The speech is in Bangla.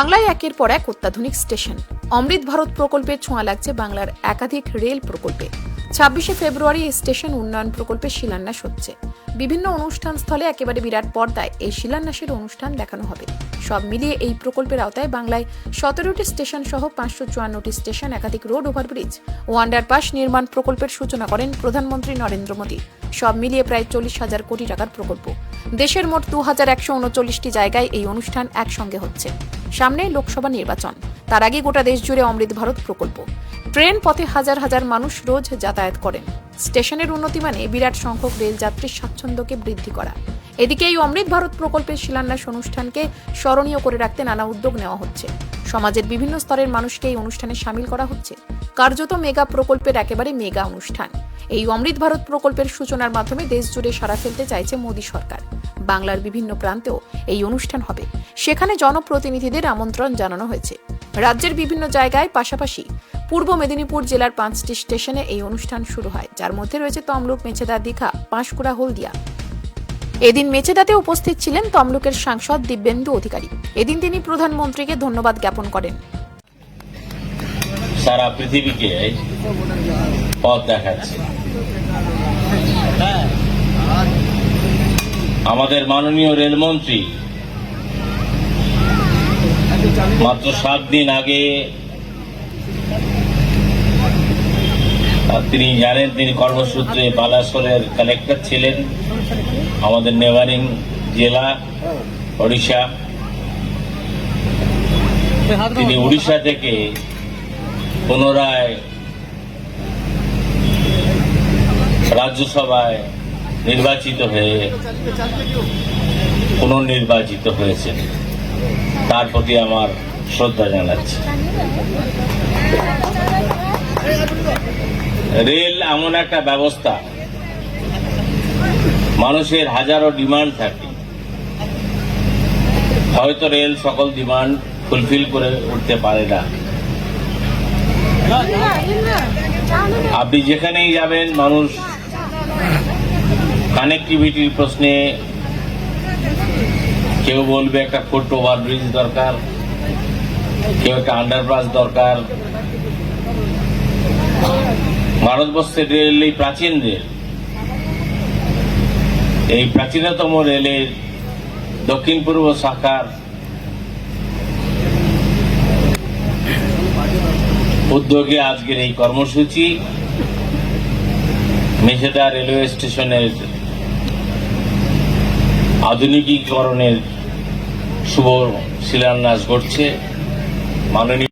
বাংলায় একের পর এক অত্যাধুনিক স্টেশন। অমৃত ভারত প্রকল্পের ছোঁয়া লাগছে বাংলার একাধিক রেল প্রকল্পে। ছাব্বিশে ফেব্রুয়ারি এই স্টেশন উন্নয়ন প্রকল্পে শিলান্যাস হচ্ছে। বিভিন্ন অনুষ্ঠান স্থলে একেবারে বিরাট পর্দায় এই শিলান্যাসের অনুষ্ঠান দেখানো হবে। সব মিলিয়ে এই প্রকল্পের আওতায় বাংলায় সতেরোটি স্টেশন সহ পাঁচশো চুয়ান্নটি স্টেশন একাধিক রোড ওভারব্রিজ ও আন্ডারপাস নির্মাণ প্রকল্পের সূচনা করেন প্রধানমন্ত্রী নরেন্দ্র মোদী। সব মিলিয়ে প্রায় চল্লিশ হাজার কোটি টাকার প্রকল্প। দেশের মোট দু হাজার একশো উনচল্লিশটি জায়গায় এই অনুষ্ঠান একসঙ্গে হচ্ছে। সামনে লোকসভা নির্বাচন। তার আগে গোটা দেশ জুড়ে অমৃত ভারত প্রকল্প। ট্রেন পথে হাজার হাজার মানুষ রোজ যাতায়াত করেন। স্টেশনের উন্নতি মানে বিরাট সংখ্যক রেলযাত্রীর স্বাচ্ছন্দ্যকে বৃদ্ধি করা। এদিকে এই অমৃত ভারত প্রকল্পের শিলান্যাস অনুষ্ঠানকে স্মরণীয় করে রাখতে নানা উদ্যোগ নেওয়া হচ্ছে। সমাজের বিভিন্ন স্তরের মানুষকে এই অনুষ্ঠানে সামিল করা হচ্ছে। কার্যত মেগা প্রকল্পের একেবারে মেগা অনুষ্ঠান। এই অমৃত ভারত প্রকল্পের সূচনার মাধ্যমে দেশ জুড়ে সাড়া ফেলতে চাইছে মোদী সরকার। বাংলার বিভিন্ন প্রান্তেও এই অনুষ্ঠান হবে। সেখানে জনপ্রতিনিধিদের আমন্ত্রণ জানানো হয়েছে। রাজ্যের বিভিন্ন জায়গায় পাশাপাশি পূর্ব মেদিনীপুর জেলার পাঁচটি স্টেশনে এই অনুষ্ঠান শুরু হয়। যার মধ্যে রয়েছে তমলুক মেছেদা দীঘা পাঁশকুড়া হলদিয়া। এদিন মেচেদাতে উপস্থিত ছিলেন তমলুকের সাংসদ দিব্যেন্দু অধিকারী। এদিন তিনি প্রধানমন্ত্রীকে ধন্যবাদ জ্ঞাপন করেন। সারা পৃথিবীকে পথ দেখাচ্ছে। আমাদের মাননীয় রেলমন্ত্রী মাত্র সাত দিন আগে, তিনি জানেন তিনি কর্মসূত্রে বালাসোরের কালেক্টর ছিলেন আমাদের নেভারিং জেলা, ওড়িশা। তিনি উড়িষ্যা থেকে পুনরায় রাজ্যসভায় নির্বাচিত হয়ে পুনর্নির্বাচিত হয়েছেন তার প্রতি আমার শ্রদ্ধা জানাচ্ছি। রেল এমন একটা ব্যবস্থা। মানুষের হাজারো ডিমান্ড থাকে। হয়তো রেল সকল ডিমান্ড ফুলফিল করে উঠতে পারে না। আপনি যেখানেই যাবেন, মানুষ কানেক্টিভিটির প্রশ্নে কেউ বলবে একটা ফুট ওভার ব্রিজ দরকার, কেউ একটা আন্ডারপাস দরকার। ভারতবর্ষের রেল এই প্রাচীন রেল এই প্রাচীনতম রেলের দক্ষিণ পূর্ব শাখার উদ্যোগে আজকের এই কর্মসূচি। মেছেদা রেলওয়ে স্টেশনের আধুনিকীকরণের শুভ শিলান্যাস ঘটছে। মাননীয়